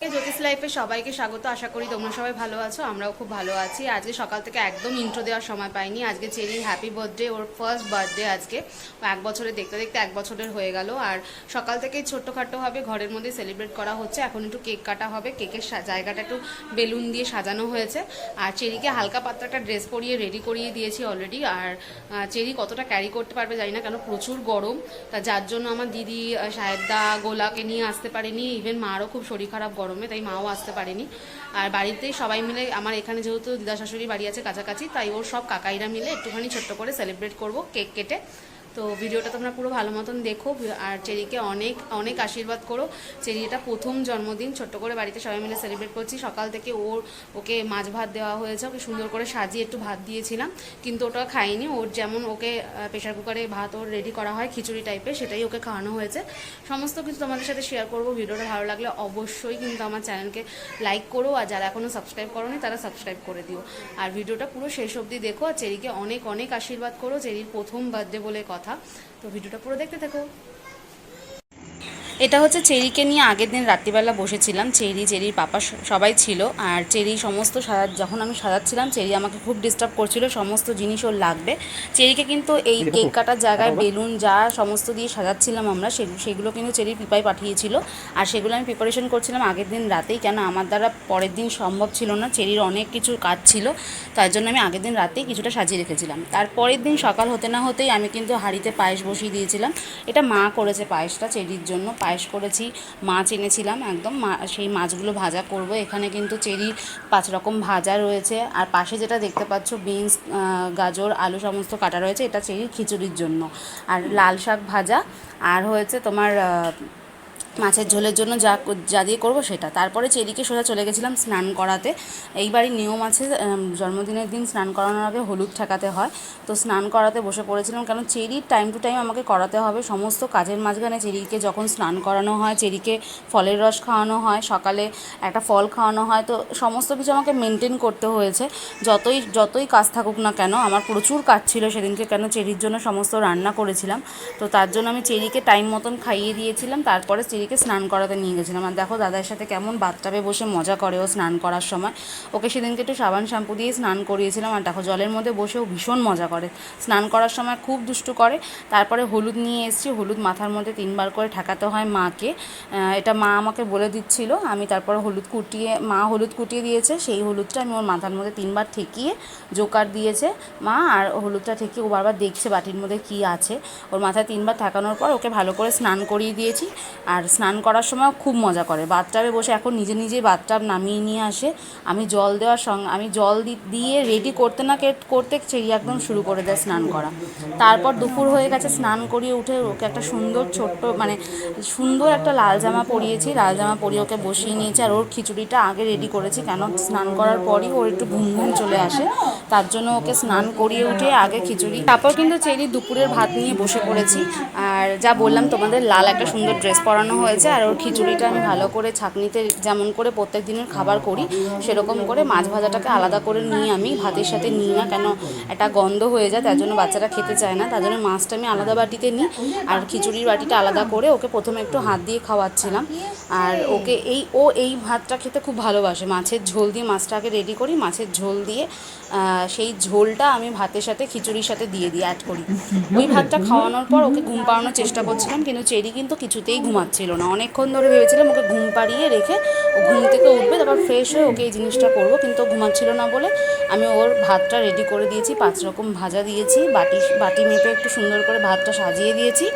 জ্যোতিষ লাইফে সবাইকে স্বাগত। আশা করি তোমরা সবাই ভালো আছো, আমরাও খুব ভালো আছি। আজকে সকাল থেকে একদম ইন্ট্রো দেওয়ার সময় পাইনি। আজকে চেরির হ্যাপি বার্থডে ওর ফার্স্ট বার্থডে আজকে। এক বছরে দেখতে দেখতে এক বছরের হয়ে গেল। আর সকাল থেকেই ছোট্টখাটোভাবে ঘরের মধ্যে সেলিব্রেট করা হচ্ছে। এখন একটু কেক কাটা হবে। কেকের জায়গাটা একটু বেলুন দিয়ে সাজানো হয়েছে। আর চেরিকে হালকা পাতলা একটা ড্রেস পরিয়ে রেডি করিয়ে দিয়েছি অলরেডি আর চেরি কতটা ক্যারি করতে পারবে জানি না, কেন প্রচুর গরম। তা যার জন্য আমার দিদি সাহেবদা, গোলাকে নিয়ে আসতে পারেনি। ইভেন মারও খুব শরীর খারাপ গরমে। তাই মাও আসতে পারেনি। আর বাড়িতেই সবাই মিলে, আমার এখানে যেহেতু দিদা শাশুড়ি বাড়ি আছে কাছাকাছি, তাই ওর সব কাকাইরা মিলে একটুখানি ছোট্ট করে সেলিব্রেট করব কেক কেটে। তো ভিডিওটা তোমরা পুরো ভালো মতন দেখো আর চেরিকে অনেক অনেক আশীর্বাদ করো। চেরি এটা প্রথম জন্মদিন, ছোট্ট করে বাড়িতে সবাই মিলে সেলিব্রেট করছি। সকাল থেকে ওর, ওকে মাছ ভাত দেওয়া হয়েছে, ওকে সুন্দর করে সাজিয়ে একটু ভাত দিয়েছিলাম। কিন্তু ওটা খাইনি, ওর যেমন ওকে প্রেশার কুকারে ভাত ওর রেডি করা হয়, খিচুড়ি টাইপের সেটাই ওকে খাওয়ানো হয়েছে। সমস্ত কিছু তোমাদের সাথে শেয়ার করব। ভিডিওটা ভালো লাগলে অবশ্যই কিন্তু আমার চ্যানেলকে লাইক করো। আর যারা এখনও সাবস্ক্রাইব করোনি, তারা সাবস্ক্রাইব করে দিও। আর ভিডিওটা পুরো শেষ অবধি দেখো। আর চেরিকে অনেক অনেক আশীর্বাদ করো। চেরির প্রথম বার্থডে বলে কথা। তো ভিডিওটা পুরো দেখতে থাকো। এটা হচ্ছে চেরিকে নিয়ে আগের দিন রাত্রিবেলা বসেছিলাম। চেরি চেরির পাপা সবাই ছিল। আর চেরি সমস্ত সাজা যখন আমি সাজাচ্ছিলাম চেরি আমাকে খুব ডিস্টার্ব করছিল। সমস্ত জিনিস ওর লাগবে। চেরিকে কিন্তু এই কেক কাটার জায়গায় বেলুন যা সমস্ত দিয়ে সাজাচ্ছিলাম আমরা সেগুলো কিন্তু চেরির পিপাই পাঠিয়েছিল। আর সেগুলো আমি প্রিপারেশন করছিলাম আগের দিন রাতেই। কেন আমার দ্বারা পরের দিন সম্ভব ছিল না। চেরির অনেক কিছু কাজ ছিল। তার জন্য আমি আগের দিন রাতেই কিছুটা সাজিয়ে রেখেছিলাম। তারপরের দিন সকাল হতে না হতেই আমি কিন্তু হাঁড়িতে পায়েস বসিয়ে দিয়েছিলাম। এটা মা করেছে পায়েসটা চেরির জন্য। পায়েস করেছি, মাছ এনেছিলাম, একদম সেই মাছগুলো ভাজা করব। এখানে কিন্তু চেরির পাঁচ রকম ভাজা রয়েছে। আর পাশে যেটা দেখতে পাচ্ছ, বিনস গাজর, আলু সমস্ত কাটা রয়েছে। এটা চেরির খিচুড়ির জন্য। আর লাল শাক ভাজা। আর হয়েছে তোমার মাছের ঝোলের জন্য যা যা দিয়ে করব সেটা। তারপরে চেরিকে সোজা চলে গেছিলাম স্নান করাতে। এইবারই নিয়ম আছে জন্মদিনের দিন স্নান করানোর আগে হলুদ ঠেকাতে হয়। তো স্নান করাতে বসে পড়েছিলাম, কারণ চেরির টাইম টু টাইম আমাকে করাতে হবে। সমস্ত কাজের মাঝখানে চেরিকে যখন স্নান করানো হয়, চেরিকে ফলের রস খাওয়ানো হয়, সকালে একটা ফল খাওয়ানো হয়, তো সমস্ত কিছু আমাকে মেনটেন করতে হয়েছে। যতই যতই কাজ থাকুক না কেন, আমার প্রচুর কাজ ছিল সেদিনকে কেন চেরির জন্য সমস্ত রান্না করেছিলাম। তো তার জন্য আমি চেরিকে টাইম মতন খাইয়ে দিয়েছিলাম। তারপরে চেরিকে স্নান করাতে নিয়ে গেছিলাম। আর দেখো, দাদার সাথে কেমন বাথটাবে বসে মজা করে ও স্নান করার সময়। ওকে সেদিনকে একটু সাবান শ্যাম্পু দিয়ে স্নান করিয়েছিলাম। আর দেখো, জলের মধ্যে বসেও ভীষণ মজা করে। স্নান করার সময় খুব দুষ্টু করে। তারপরে হলুদ নিয়ে এসেছি। হলুদ মাথার মধ্যে তিনবার করে ঠেকাতে হয় মাকে। এটা মা আমাকে বলে দিচ্ছিল। আমি তারপরে হলুদ কুটিয়ে, মা হলুদ কুটিয়ে দিয়েছে। সেই হলুদটা আমি ওর মাথার মধ্যে তিনবার ঠেকিয়ে জোকার দিয়েছে মা। আর হলুদটা ঠেকিয়ে ও বারবার দেখছে বাটির মধ্যে কি আছে। ওর মাথায় তিনবার ঠেকানোর পর ওকে ভালো করে স্নান করিয়ে দিয়েছি। আর স্নান করার সময় খুব মজা করে। বাথটাবে বসে এখন নিজে নিজেই বাথটাব নামিয়ে নিয়ে আসে। আমি জল দেওয়ার সঙ্গে, আমি জল দিয়ে রেডি করতে না করতে সেই একদম শুরু করে দেয় স্নান করা। তারপর দুপুর হয়ে গেছে, স্নান করিয়ে উঠে ওকে একটা সুন্দর ছোট্ট মানে সুন্দর একটা লাল জামা পরিয়েছি। লাল জামা পরিয়ে ওকে বসিয়ে নিয়েছি আর ওর খিচুড়িটা আগে রেডি করেছি। কেন? স্নান করার পরই ওর একটু ঘুম ঘুম চলে আসে। তার জন্য ওকে স্নান করিয়ে উঠে আগে খিচুড়ি, তারপর কিন্তু চেরি দুপুরের ভাত নিয়ে বসে পড়েছি। আর যা বললাম, তোমাদের লাল একটা সুন্দর ড্রেস পরানো হয়েছে আর ওর খিচুড়িটা আমি ভালো করে ছাঁকনিতে যেমন করে প্রত্যেক দিনের খাবার করি, সেরকম করে মাছ ভাজাটাকে আলাদা করে নিয়ে আমি ভাতের সাথে নিই না কেন একটা গন্ধ হয়ে যায়, তার জন্য বাচ্চারা খেতে চায় না, তার জন্য মাছটা আমি আলাদা বাটিতে নিই আর খিচুড়ির বাটিটা আলাদা করে ওকে প্রথমে একটু হাত দিয়ে খাওয়াচ্ছিলাম। আর ওকে এই, ও এই ভাতটা খেতে খুব ভালোবাসে, মাছের ঝোল দিয়ে মাছটা আগে রেডি করি, মাছের ঝোল দিয়ে সেই ঝোলটা আমি ভাতের সাথে খিচুড়ির সাথে দিয়ে দিই অ্যাড করি। ওই ভাতটা খাওয়ানোর পর ওকে ঘুম পাড়ানোর চেষ্টা করছিলাম, কিন্তু চেরি কিন্তু কিছুতেই ঘুমাচ্ছিল না। অনেকক্ষণ ধরে ভেবেছিলাম ওকে ঘুম পাড়িয়ে রেখে ও ঘুম থেকে উঠবে, তারপর ফ্রেশ হয়ে ওকে এই জিনিসটা করব। কিন্তু ঘুমাচ্ছিল না বলে আমি ওর ভাতটা রেডি করে দিয়েছি, পাঁচ রকম ভাজা দিয়েছি, বাটি বাটি মেপে একটু সুন্দর করে ভাতটা সাজিয়ে দিয়েছি।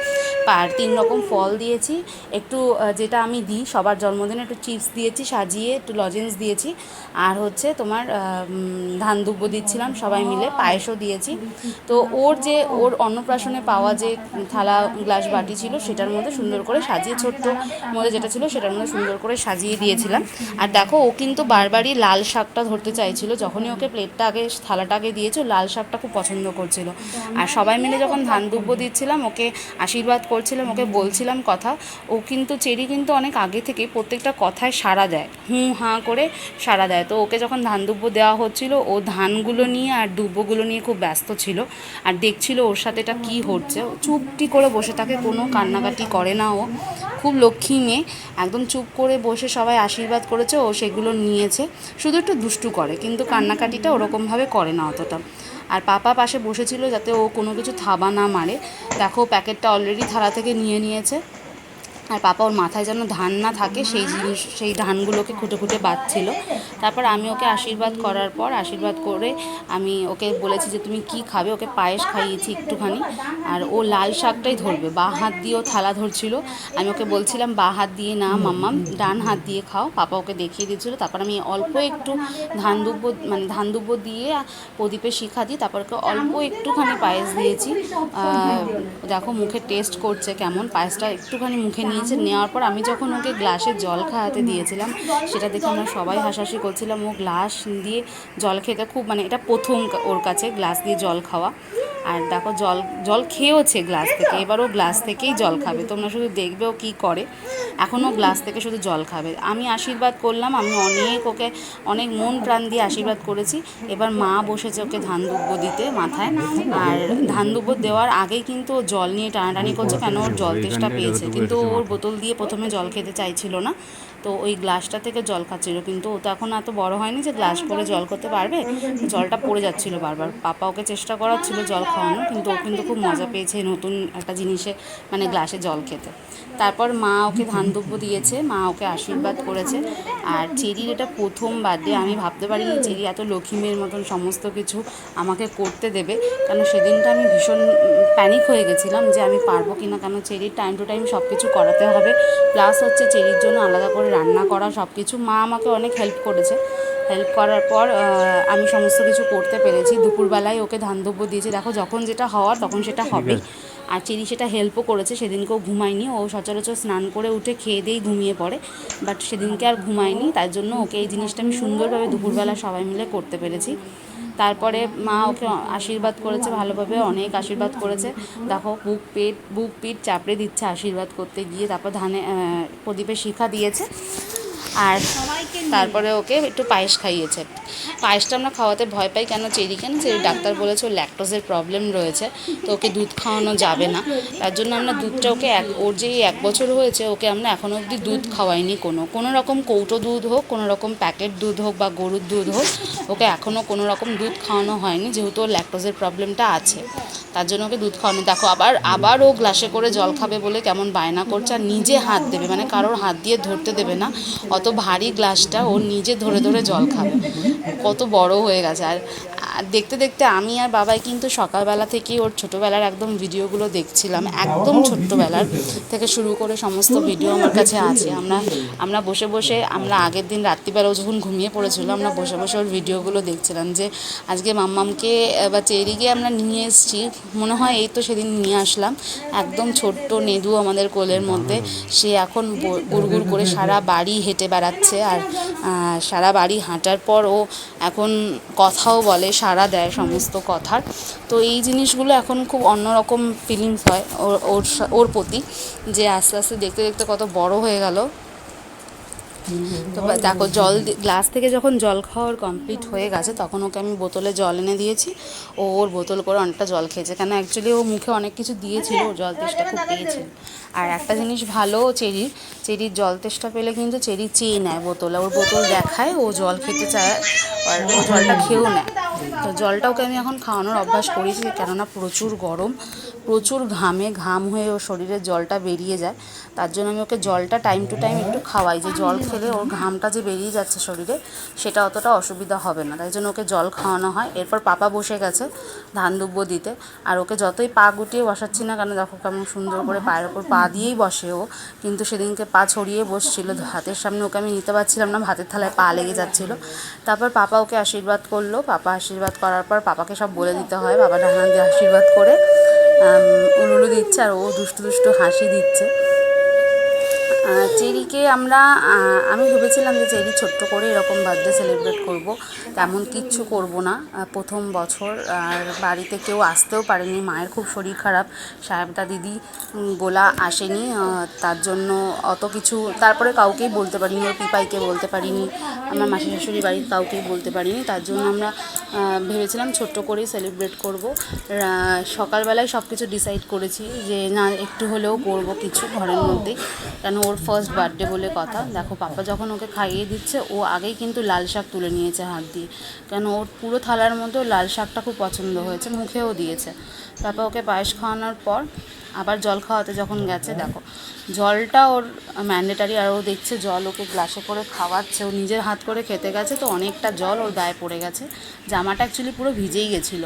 আর তিন রকম ফল দিয়েছি। একটু যেটা আমি দিই, সবার জন্মদিনে একটু চিপস দিয়েছি, সাজিয়ে একটু লজেন্স দিয়েছি। আর হচ্ছে তোমার ধান দুব্বো দিচ্ছিলাম সবাই মিলে, পায়েসও দিয়েছি। তো ওর যে, ওর অন্নপ্রাশনে পাওয়া যে থালা গ্লাস বাটি ছিল, সেটার মধ্যে সুন্দর করে সাজিয়ে, ছোট্ট মধ্যে যেটা ছিল, সেটার মধ্যে সুন্দর করে সাজিয়ে দিয়েছিলাম। আর দেখো, ও কিন্তু বারবারই লাল শাকটা ধরতে চাইছিল। যখনই ওকে প্লেটটা আগে, থালাটা আগে দিয়েছে লাল শাকটা খুব পছন্দ করছিল। আর সবাই মিলে যখন ধান দুব্বো দিচ্ছিলাম, ওকে আশীর্বাদ করছিলাম ওকে বলছিলাম কথা। ও কিন্তু চেরি কিন্তু অনেক আগে থেকে প্রত্যেকটা কথায় সাড়া দেয়। হুঁ, হাঁ করে সাড়া দেয়। তো ওকে যখন ধান দুব্বো দেওয়া হচ্ছিল, ও ধানগুলো নিয়ে আর দুব্বোগুলো নিয়ে খুব ব্যস্ত ছিল। আর দেখছিল ওর সাথে এটা কী হচ্ছে। চুপটি করে বসে থাকে, কোনো কান্নাকাটি করে না ও। খুব লক্ষ্মী মেয়ে। একদম চুপ করে বসে সবাই আশীর্বাদ করেছে, ও সেগুলো নিয়েছে। শুধু একটু দুষ্টু করে, কিন্তু কান্নাকাটিটা ওরকমভাবে করে না অতটা। আর পাপা পাশে বসেছিল যাতে ও কোনো কিছু থাবা না মারে। দেখো, প্যাকেটটা অলরেডি থালা থেকে নিয়ে নিয়েছে। আর পাপা ওর মাথায় যেন ধান না থাকে, সেই জিনিস, সেই ধানগুলোকে খুঁটে খুঁটে বাঁধছিল। তারপর আমি ওকে আশীর্বাদ করার পর, আশীর্বাদ করে আমি ওকে বলেছি যে, তুমি কি খাবে? ওকে পায়েস খাইয়েছি একটুখানি। আর ও লাল শাকটাই ধরবে, বা হাত দিয়েও থালা ধরছিল। আমি ওকে বলছিলাম, বা হাত দিয়ে না, মাম্মাম, ডান হাত দিয়ে খাও। পাপা ওকে দেখিয়ে দিচ্ছিল তারপর আমি অল্প একটু ধান দুব্বো মানে ধান দুব্বো দিয়ে প্রদীপে শিখা দিই তারপর ওকে অল্প একটুখানি পায়েস দিয়েছি। দেখো মুখে টেস্ট করছে কেমন। পায়েসটা একটুখানি মুখে নিয়েছে নেওয়ার পর আমি যখন ওকে গ্লাসে জল খাওয়াতে দিয়েছিলাম, সেটা দেখে আমরা সবাই হাসাহাসি করছিলাম। ও গ্লাস দিয়ে জল খেতে খুব মানে এটা প্রথম ওর কাছে গ্লাস দিয়ে জল খাওয়া। আর দেখো জল জল খেয়েওছে গ্লাস থেকে, এবারও গ্লাস থেকেই জল খাবে। তোমরা শুধু দেখবে ও কী করে। এখনও গ্লাস থেকে শুধু জল খাবে। আমি আশীর্বাদ করলাম, আমি অনেক ওকে অনেক মন প্রাণ দিয়ে আশীর্বাদ করেছি। এবার মা বসেছে ওকে ধান দুব্বো দিতে মাথায়। আর ধান দুব্বো দেওয়ার আগেই কিন্তু ও জল নিয়ে টানাটানি করছে, কেন ওর জল তেষ্টা পেয়েছে। কিন্তু ওর বোতল দিয়ে প্রথমে জল খেতে চাইছিল না। তো ওই গ্লাসটা থেকে জল খাচ্ছিল। কিন্তু ও তো এখন এত বড় হয়নি যে গ্লাস করে জল করতে পারবে। জলটা পড়ে যাচ্ছিল বারবার। পাপা ওকে চেষ্টা করাচ্ছিল জল খাওয়ানো কিন্তু ও কিন্তু খুব মজা পেয়েছে নতুন একটা জিনিসে মানে গ্লাসে জল খেতে। তারপর মা ওকে ধান দিয়েছে, মা ওকে আশীর্বাদ করেছে। আর চেরির এটা প্রথম বার্থডে, আমি ভাবতে পারিনি চেরি এত লক্ষ্মীমের মতন সমস্ত কিছু আমাকে করতে দেবে। কেন সেদিনটা আমি ভীষণ প্যানিক হয়ে গেছিলাম যে আমি পারব কি না কেন চেরির টাইম টু টাইম সব কিছু করাতে হবে। প্লাস হচ্ছে চেরির জন্য আলাদা করে রান্না করা সব কিছু মা আমাকে অনেক হেল্প করেছে। হেল্প করার পর আমি সমস্ত কিছু করতে পেরেছি। দুপুরবেলায় ওকে ধান দুব্য দিয়েছি। দেখো যখন যেটা হওয়ার তখন সেটা হবে আর চেরি সেটা হেল্পও করেছে। সেদিনকেও ঘুমায়নি। ও সচরাচর স্নান করে উঠে খেয়ে দিয়েই ঘুমিয়ে পড়ে। বাট সেদিনকে আর ঘুমায়নি। তার জন্য ওকে এই জিনিসটা আমি সুন্দরভাবে দুপুরবেলা সবাই মিলে করতে পেরেছি। তারপরে মা ওকে আশীর্বাদ করেছে ভালোভাবে অনেক আশীর্বাদ করেছে। দেখো বুক পেট বুক পিঠ চাপড়ে দিচ্ছে আশীর্বাদ করতে গিয়ে। তারপর ধানে আহ, প্রদীপে শিখা দিয়েছে। আর তারপরে ওকে একটু পায়েস খাইয়েছে। পায়েসটা আমরা খাওয়াতে ভয় পাই কেন চেরি কেন? চেরি ডাক্তার বলেছে ওর ল্যাকটোজের প্রবলেম রয়েছে তো ওকে দুধ খাওয়ানো যাবে না। তার জন্য আমরা দুধটা ওকে এক ওর যে এক বছর হয়েছে ওকে আমরা এখনও অবধি দুধ খাওয়াইনি কোনো। কোনো রকম কৌটো দুধ হোক কোনো রকম প্যাকেট দুধ হোক বা গরুর দুধ হোক ওকে এখনও কোনো রকম দুধ খাওয়ানো হয়নি যেহেতু ওর ল্যাকটোজের প্রবলেমটা আছে। তার জন্য ওকে দুধ খাওয়ানো দেখো আবার আবার ও গ্লাসে করে জল খাবে বলে কেমন বায়না করছে আর নিজে হাত দেবে মানে কারোর হাত দিয়ে ধরতে দেবে না অত ভারী গ্লাসটা ও নিজে ধরে ধরে জল খাবে। কত বড় হয়ে গেছে। আর দেখতে দেখতে আমি আর বাবাই কিন্তু সকালবেলা থেকেই ওর ছোটোবেলার একদম ভিডিওগুলো দেখছিলাম, একদম ছোট্টবেলার থেকে শুরু করে সমস্ত ভিডিও আমার কাছে আছে। আমরা আমরা বসে বসে, আমরা আগের দিন রাত্রিবেলা ও যখন ঘুমিয়ে পড়েছিল, আমরা বসে বসে ওর ভিডিওগুলো দেখছিলাম যে আজকে মাম্মামকে বা চেরিকে আমরা নিয়ে এসেছি। মনে হয় এই তো সেদিন নিয়ে আসলাম। একদম ছোট্ট নেদু আমাদের কোলের মধ্যে। সে এখন গুড় গুড়গুড় করে সারা বাড়ি হেঁটে বেড়াচ্ছে আর সারা বাড়ি হাঁটার পর ও এখন কথাও বলে সারা দেয় সমস্ত কথার। তো এই জিনিসগুলো এখন খুব অন্যরকম ফিলিংস হয় ওর ওর প্রতি যে আস্তে আস্তে দেখতে দেখতে কত বড় হয়ে গেল। তো দেখো জল গ্লাস থেকে যখন জল খাওয়ার কমপ্লিট হয়ে গেছে, তখন ওকে আমি বোতলে জল এনে দিয়েছি। ও ওর বোতল করে অনেকটা জল খেয়েছে। কেন অ্যাকচুয়ালি ও মুখে অনেক কিছু দিয়েছিল ও জল তেষ্টা খুব পেয়েছিল আর একটা জিনিস ভালো চেরির চেরির জল তেষ্টা পেলে কিন্তু চেরি চেয়ে নেয় বোতলে। ওর বোতল দেখায়, ও জল খেতে চায়, আর ও জলটা খেয়েও নেয়। তো জলটা ওকে আমি এখন খাওয়ানোর অভ্যাস করেছি, কেননা প্রচুর গরম। প্রচুর ঘামে, ঘাম হয়ে ওর শরীরে জলটা বেরিয়ে যায়। তার জন্য আমি ওকে জলটা টাইম টু টাইম একটু খাওয়াই। যে জল খেলে ওর ঘামটা যে বেরিয়ে যাচ্ছে শরীরে, সেটা অতটা অসুবিধা হবে না। তাই জন্য ওকে জল খাওয়ানো হয়। এরপর পাপা বসে গেছে ধান দুব্বো দিতে। আর ওকে যতই পা গুটিয়ে বসাচ্ছি না কেন, দেখো কেমন সুন্দর করে পায়ের ওপর পা দিয়েই বসে ও। কিন্তু সেদিনকে পা ছড়িয়ে বসছিল। হাতের সামনে ওকে আমি নিতে পারছিলাম না। ভাতের থালায় পা লেগে যাচ্ছিল। তারপর পাপা ওকে আশীর্বাদ করল। পাপা আশীর্বাদ করার পর পাপাকে সব বলে দিতে হয়। বাবা ডানা দিয়ে আশীর্বাদ করে উলুলু দিচ্ছে আর ও দুষ্টু দুষ্টু হাসি দিচ্ছে। চেরিকে আমরা আমি ভেবেছিলাম যে চেরি ছোট্ট করে এরকম বার্থডে সেলিব্রেট করব। তেমন কিচ্ছু করব না। প্রথম বছর, আর বাড়িতে কেউ আসতেও পারেনি। মায়ের খুব শরীর খারাপ। সাহেবদা দিদি গোলা আসেনি। তার জন্য অত কিছু, তারপরে কাউকেই বলতে পারিনি, ওর পিপাইকে বলতে পারিনি। আমার মাসি শাশুড়ি বাড়ির কাউকেই বলতে পারিনি। তার জন্য আমরা ভেবেছিলাম ছোট্ট করেই সেলিব্রেট করব। সকালবেলায় সব কিছু ডিসাইড করেছি যে না, একটু হলেও করব কিছু ঘরের মধ্যেই কেন ওর ফার্স্ট বার্থডে বলে কথা। দেখো, পাপা যখন ওকে খাইয়ে দিচ্ছে, ও আগেই কিন্তু লাল শাক তুলে নিয়েছে হাত দিয়ে। কেন, ওর পুরো থালার মধ্যে ওর লাল শাকটা খুব পছন্দ হয়েছে, মুখেও দিয়েছে। তারপর ওকে পায়েস খাওয়ানোর পর আবার জল খাওয়াতে যখন গেছে, দেখো, জলটা ওর ম্যান্ডেটারি আর ও দেখছে জল ওকে গ্লাসে করে খাওয়াচ্ছে। ও নিজের হাত করে খেতে গেছে, তো অনেকটা জল ওর গায়ে পড়ে গেছে। জামাটা অ্যাকচুয়ালি পুরো ভিজেই গেছিল।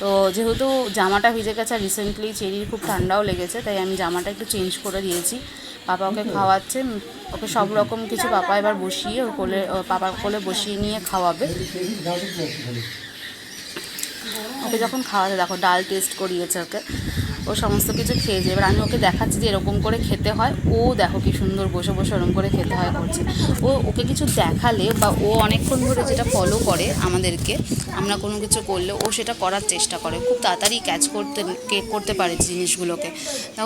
তো যেহেতু জামাটা ভিজে গেছে, আর রিসেন্টলি চেরির খুব ঠান্ডাও লেগেছে, তাই আমি জামাটা একটু চেঞ্জ করে দিয়েছি। পাপা ওকে খাওয়াচ্ছে ওকে সব রকম কিছু পাপা এবার বসিয়ে ওর কোলে পাপার কোলে বসিয়ে নিয়ে খাওয়াবে। ওকে যখন খাওয়াতে, দেখো ডাল টেস্ট করিয়েছে ওকে। ও সমস্ত কিছু খেয়েছে এবার আমি ওকে দেখাচ্ছি যে এরকম করে খেতে হয়। ও দেখো কি সুন্দর বসে বসে ওরকম করে খেতে হয় করছে। ও, ওকে কিছু দেখালে বা ও অনেকক্ষণ ধরে যেটা ফলো করে আমাদেরকে, আমরা কোনো কিছু করলে ও সেটা করার চেষ্টা করে। খুব তাড়াতাড়ি ক্যাচ করতে করতে পারে জিনিসগুলোকে।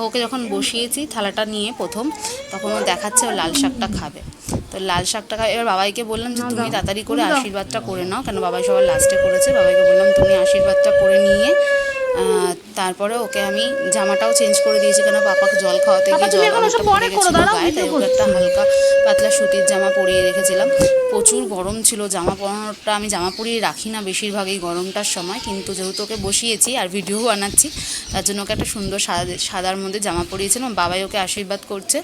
ওকে যখন বসিয়েছি থালাটা নিয়ে প্রথম, তখন ও দেখাচ্ছে ও লাল শাকটা খাবে। তো লাল শাকটা এবার বাবাইকে বললাম যে, তুমি তাড়াতাড়ি করে আশীর্বাদটা করে নাও। কেন বাবাই সবার লাস্টে করেছে। বাবাইকে বললাম, তুমি আশীর্বাদটা করে নিয়ে তারপরে ওকে আমি জামাটাও চেঞ্জ করে দিয়েছি কেন পাপাকে জল খাওয়াতে গিয়ে জল অনেকটা পড়ে গেছিল গায়ে তাই ওকে একটা হালকা পাতলা সুতির জামা পরিয়ে রেখেছিলাম। প্রচুর গরম ছিল জামা পরানোটা আমি জামা পরিয়ে রাখি না বেশিরভাগই গরমটার সময় কিন্তু যেহেতু ওকে বসিয়েছি আর ভিডিও বানাচ্ছি তার জন্য ওকে একটা সুন্দর সাদা সাদার মধ্যে জামা পরিয়েছিলাম বাবাই ওকে আশীর্বাদ করছে।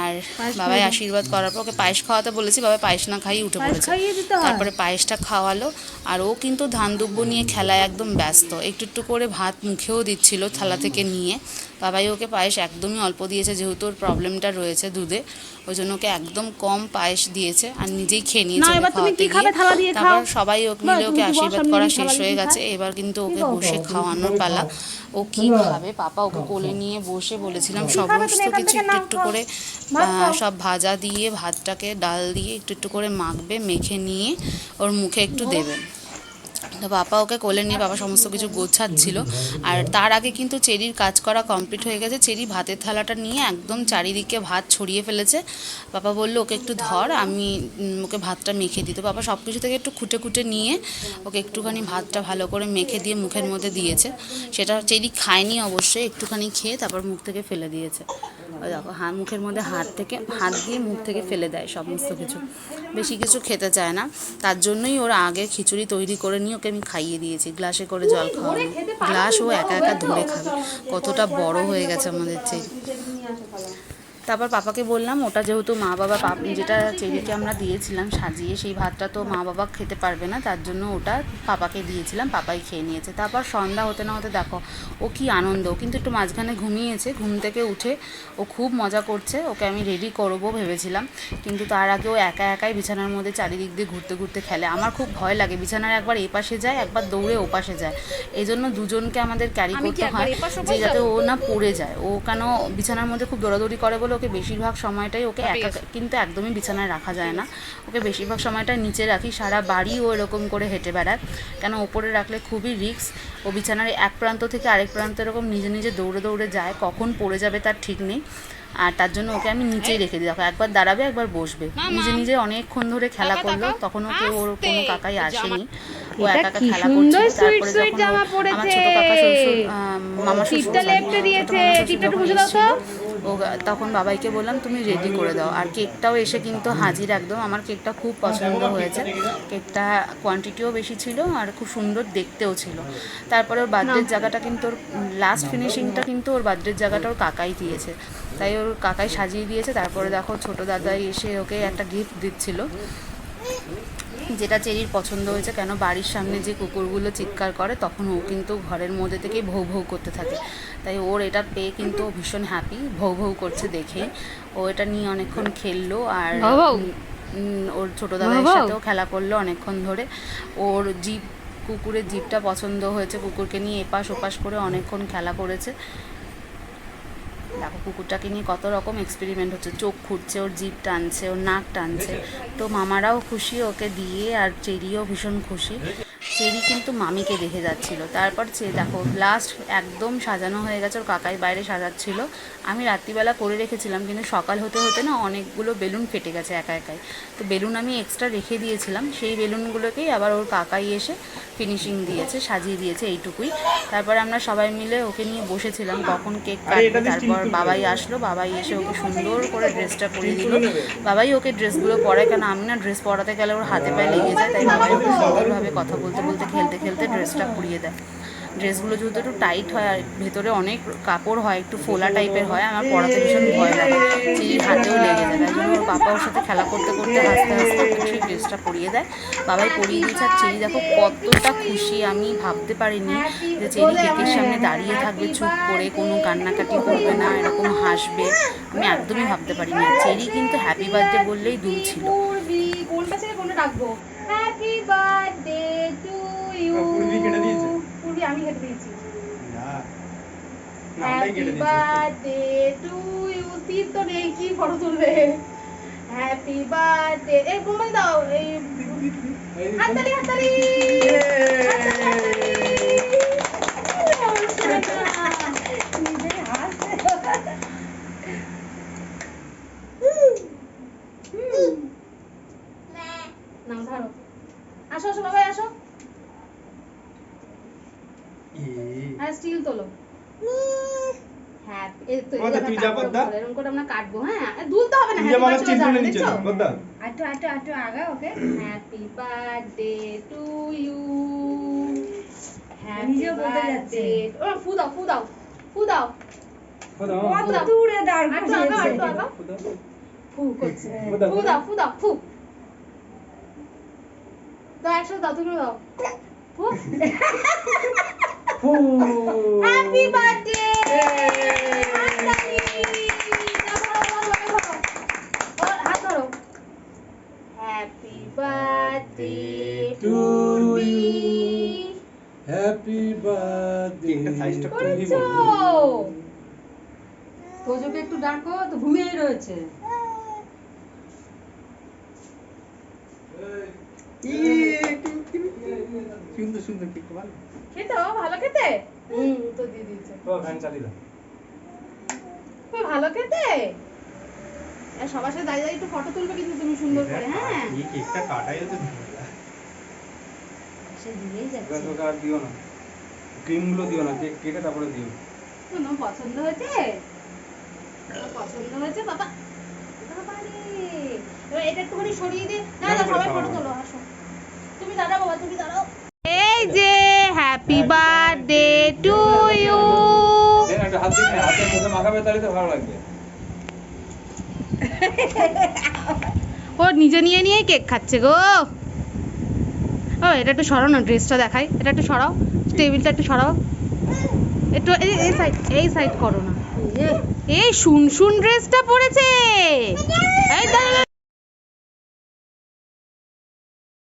আর বাবাই আশীর্বাদ করার পর ওকে পায়েস খাওয়াতে বলেছি বাবা পায়েস না খাইয়ে উঠে পড়েছে। তারপরে পায়েসটা খাওয়ালো আর ও কিন্তু ধান দুব্য নিয়ে খেলায় একদম ব্যস্ত একটু একটু করে ভাত মুখেও দিচ্ছিল থালা থেকে নিয়ে। বাবাই ওকে পায়েস একদমই অল্প দিয়েছে যেহেতু ওর প্রবলেমটা রয়েছে দুধে ওই জন্য ওকে একদম কম পায়েস দিয়েছে আর নিজেই খেয়ে নিয়েছে তারপর সবাই ওকে মিলে ওকে আশীর্বাদ করা শেষ হয়ে গেছে। এবার কিন্তু ওকে বসে খাওয়ানোর পালা। ও কি খাবে? পাপা ওকে কোলে নিয়ে বসে বলেছিলাম সমস্ত কিছু একটু একটু করে সব ভাজা দিয়ে ভাতটাকে ডাল দিয়ে একটু একটু করে মাখবে মেখে নিয়ে ওর মুখে একটু দেবে। তো বাবা ওকে কোলে নিয়ে বাবা সমস্ত কিছু গোছাচ্ছিল। আর তার আগে কিন্তু চেরির কাজ করা কমপ্লিট হয়ে গেছে। চেরি ভাতের থালাটা নিয়ে একদম চারিদিকে ভাত ছড়িয়ে ফেলেছে। বাবা বলল, ওকে একটু ধর, আমি ওকে ভাতটা মেখে দিই। তো বাবা সব কিছু থেকে একটু খুঁটে খুঁটে নিয়ে ওকে একটুখানি ভাতটা ভালো করে মেখে দিয়ে মুখের মধ্যে দিয়েছে। সেটা চেরি খায়নি অবশ্যই, একটুখানি খেয়ে তারপর মুখ থেকে ফেলে দিয়েছে। ওই দেখো, হা, মুখের মধ্যে হাত থেকে, হাত দিয়ে মুখ থেকে ফেলে দেয় সমস্ত কিছু। বেশি কিছু খেতে চায় না। তার জন্যই ওর আগে খিচুড়ি তৈরি করে নিয়ে ওকে আমি খাইয়ে দিয়েছি, গ্লাসে করে জল খাওয়ানো গ্লাস ও একা একা ধরে খাবে, কতটা বড় হয়ে গেছে আমাদের চেয়ে। তারপর পাপাকে বললাম ওটা যেহেতু মা বাবা পাপ যেটা চেরিকে আমরা দিয়েছিলাম সাজিয়ে সেই ভাতটা তো মা বাবা খেতে পারবে না তার জন্য ওটা পাপাকে দিয়েছিলাম পাপাই খেয়ে নিয়েছে। তারপর সন্ধ্যা হতে না হতে দেখো ও কি আনন্দ কিন্তু একটু মাঝখানে ঘুমিয়েছে ঘুম থেকে উঠে ও খুব মজা করছে ওকে আমি রেডি করব ভেবেছিলাম কিন্তু তার আগে ও একা একাই বিছানার মধ্যে চারিদিক দিয়ে ঘুরতে ঘুরতে খেলে। আমার খুব ভয় লাগে বিছানার একবার এই পাশে যায় একবার দৌড়ে ও পাশে যায়। এই জন্য দুজনকে আমাদের ক্যারি করতে হয় যে যাতে ও না পড়ে যায়। ও কেন বিছানার মধ্যে খুব দৌড়াদৌড়ি করে বলে ওকে বেশিরভাগ সময়টাই ওকে একা কিন্তু একদমই বিছানায় রাখা যায় না। ওকে বেশিরভাগ সময়টা নিচে রাখি সারা বাড়ি ও এরকম করে হেঁটে বেড়ায়। কেন ওপরে রাখলে খুবই রিস্ক। ও বিছানার এক প্রান্ত থেকে আরেক প্রান্ত এরকম নিজে নিজে দৌড়ে দৌড়ে যায় কখন পড়ে যাবে তার ঠিক নেই। আর তার জন্য ওকে আমি নিচেই রেখে দিই। দেখো একবার দাঁড়াবে একবার বসবে। নিজে নিজে অনেকক্ষণ ধরে খেলা করল তখন ওকে ওর কোনো কাকাই আসেনি। ও একা একা খেলা করছিল। তারপরে যখন আমার ছোট কাকা শ্বশুর মামা শ্বশুর শ্বশুর যখন এসেছিল, ও তখন বাবাইকে বললাম তুমি রেডি করে দাও। আর কেকটাও এসে কিন্তু হাজির একদম। আমার কেকটা খুব পছন্দ হয়েছে। কেকটা কোয়ান্টিটিও বেশি ছিল আর খুব সুন্দর দেখতেও ছিল। তারপরে ওর বার্থডের জায়গাটা কিন্তু ওর লাস্ট ফিনিশিংটা কিন্তু ওর বার্থডের জায়গাটা ওর কাকাই দিয়েছে। তাই ওর কাকাই সাজিয়ে দিয়েছে। তারপরে দেখো ছোট দাদাই এসে ওকে একটা গিফট দিচ্ছিল। যেটা চেরির পছন্দ হয়েছে কেন বাড়ির সামনে যে কুকুরগুলো চিৎকার করে তখন ও কিন্তু ঘরের মধ্যে থেকেই ভৌ ভৌ করতে থাকে। তাই ওর এটা পেয়ে কিন্তু ভীষণ হ্যাপি ভৌ ভৌ করছে দেখে। ও এটা নিয়ে অনেকক্ষণ খেললো আর ওর ছোটো দাদার সাথেও খেলা করল অনেকক্ষণ ধরে। ওর জিপ কুকুরের জিপটা পছন্দ হয়েছে কুকুরকে নিয়ে এপাশ ওপাশ করে অনেকক্ষণ খেলা করেছে। দেখো কুকুরটাকে নিয়ে কত রকম এক্সপেরিমেন্ট হচ্ছে। চোখ খুঁড়ছে, ওর জিভ টানছে, ওর নাক টানছে। তো মামারাও খুশি, ওকে দিয়ে আর চেরিও ভীষণ খুশি। চেরি কিন্তু মামিকে দেখে যাচ্ছিল। তারপর সে দেখো লাস্ট একদম সাজানো হয়ে গেছে ওর কাকাই বাইরে সাজাচ্ছিল। আমি রাত্রিবেলা করে রেখেছিলাম কিন্তু সকাল হতে হতে না অনেকগুলো বেলুন ফেটে গেছে একা একাই। তো বেলুন আমি এক্সট্রা রেখে দিয়েছিলাম সেই বেলুনগুলোকেই আবার ওর কাকাই এসে ফিনিশিং দিয়েছে সাজিয়ে দিয়েছে এইটুকুই। তারপর আমরা সবাই মিলে ওকে নিয়ে বসেছিলাম কখন কেক কাটবে তারপর বাবাই আসলো বাবাই এসে ওকে সুন্দর করে ড্রেসটা পরিয়ে দিল। বাবাই ওকে ড্রেসগুলো পরায় কেন আমি না ড্রেস পরাতে গেলে ওর হাতে পায়ে লেগে যায় তাই বাবাই ওকে সুন্দরভাবে কথা বলতে বলতে খেলতে খেলতে ড্রেসটা পরিয়ে দেয়। ড্রেসগুলো যেহেতু একটু টাইট হয় আর ভেতরে অনেক কাপড় হয়, একটু ফোলা টাইপের হয়, আমার পড়াতে ভীষণ ভয় লাগে। চিড়ির হাতেও লেগে যায়। তাই জন্য ওর পাপা ওর সাথে খেলা করতে করতে হাসতে হাসতে সেই ড্রেসটা পরিয়ে দেয়। বাবাই পরিয়ে দিয়েছে। আর চেরি দেখো কতটা খুশি, আমি ভাবতে পারিনি যে চেরি কেকের সামনে দাঁড়িয়ে থাকবে, চুপ করে কোনো কান্নাকাটি করবে না, এরকম হাসবে। আমি একদমই ভাবতে পারিনি। আর চেরি কিন্তু হ্যাপি বার্থডে বললেই দুল ছিল। কোনটা কোনটা রাখব? Happy birthday to you Purbi কেটে দিয়েছে? পূর্বি আমি কেটে দিয়েছি। না। হ্যাপি বার্থডে টু ইউ তীর তো নেই কি ফটো তুলবে? হ্যাপি বার্থডে এই মোমবাতি দাও। এই হাততালি হাততালি নাও ধরো আসো আসো বাবাই আসো আর স্টিল তোলো হ্যাঁ এই তো এই পদ্মা, যে তুই আমরা যা কাটবো, পদ্মা। এরকম করে আমরা কাটবো হ্যাঁ আর দুলতে হবে না তুই যে happy মানে birthday স্টিল জানো, তুলে নিচে দেখছ? বদ্দা আটু আটু আটু আগা okay? Happy birthday to you happy যাচ্ছে। ও ফু দাও ফু দাও ফু দাও। কত দাও? দূরে দাঁড়। আগা ফু করছে। ফু দাও ফু দাও। ফু দাও একসাথে দাও তুমি দাও। ফু। ফু। হ্যাপি বার্থডে হাত ধরো happy birthday to happy birthday কেকটা সাইজটা খুবই করেছ তোজোকে একটু ডাকো তো ঘুমিয়ে রয়েছে। সুন্দর সুন্দর কেক ভালো? খেতে ভালো খেতে? হুম। তো দিয়ে দিয়েছে। তো ভ্যান চালিয়ে দাও। ভালো খেতে? সবার সাথে দাঁড়িয়ে দাঁড়িয়ে একটু ফটো তুলবে কিন্তু তুমি সুন্দর করে হ্যাঁ? এই কেকটা কাটাই হচ্ছে সে দিয়েই যাচ্ছে। এবার আর দিও না। ক্রিম দিও না কেক কেটে তারপরে দিও। তোমার পছন্দ হয়েছে? পছন্দ হয়েছে? বাবা বাবারে এবার এটা একটুখানি সরিয়ে না না সবাই ফটো তোলো আসো। তুমি দাঁড়াও বাবা তুমি দাঁড়াও। এই যে হ্যাপি বার্থডে টু ইউ হাত মাখাবে তাহলে তো ভালো লাগবে। ও, নিজে নিয়ে নিয়ে কেক খাচ্ছে গো। ও, এটা একটু সরাও না ড্রেসটা দেখাই। এটা একটু সরাও, টেবিলটা একটু সরাও। একটু এই সাইড এই সাইড করো না। এই শুন শুন ড্রেসটা পরেছে। এই